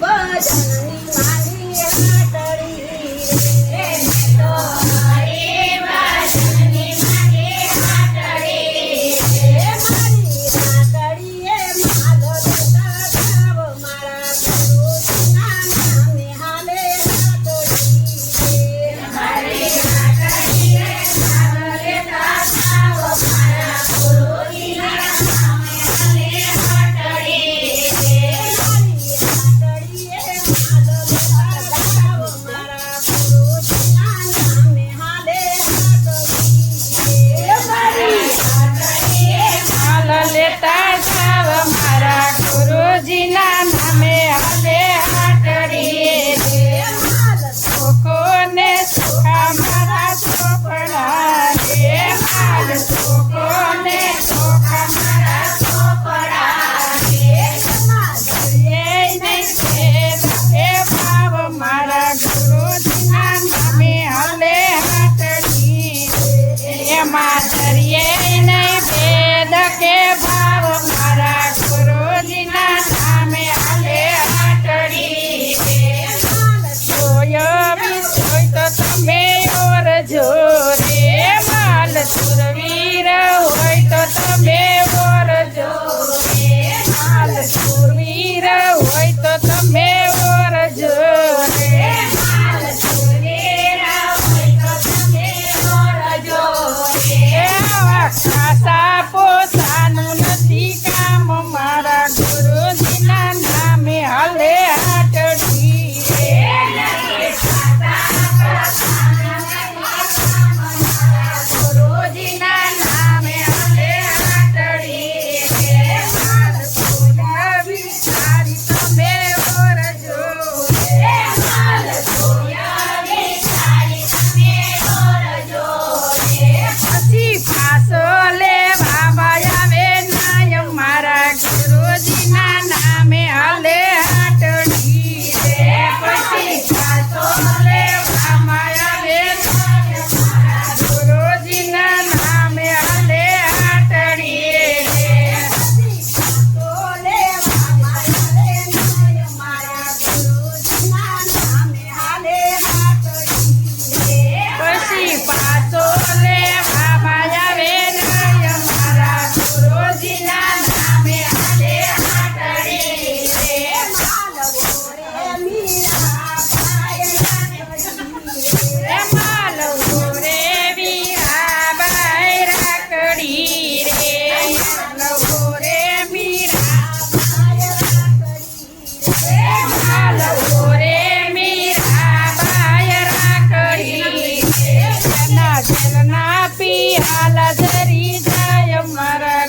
But. que bárbaro. જેલના પિયાલ જરી જાય મારા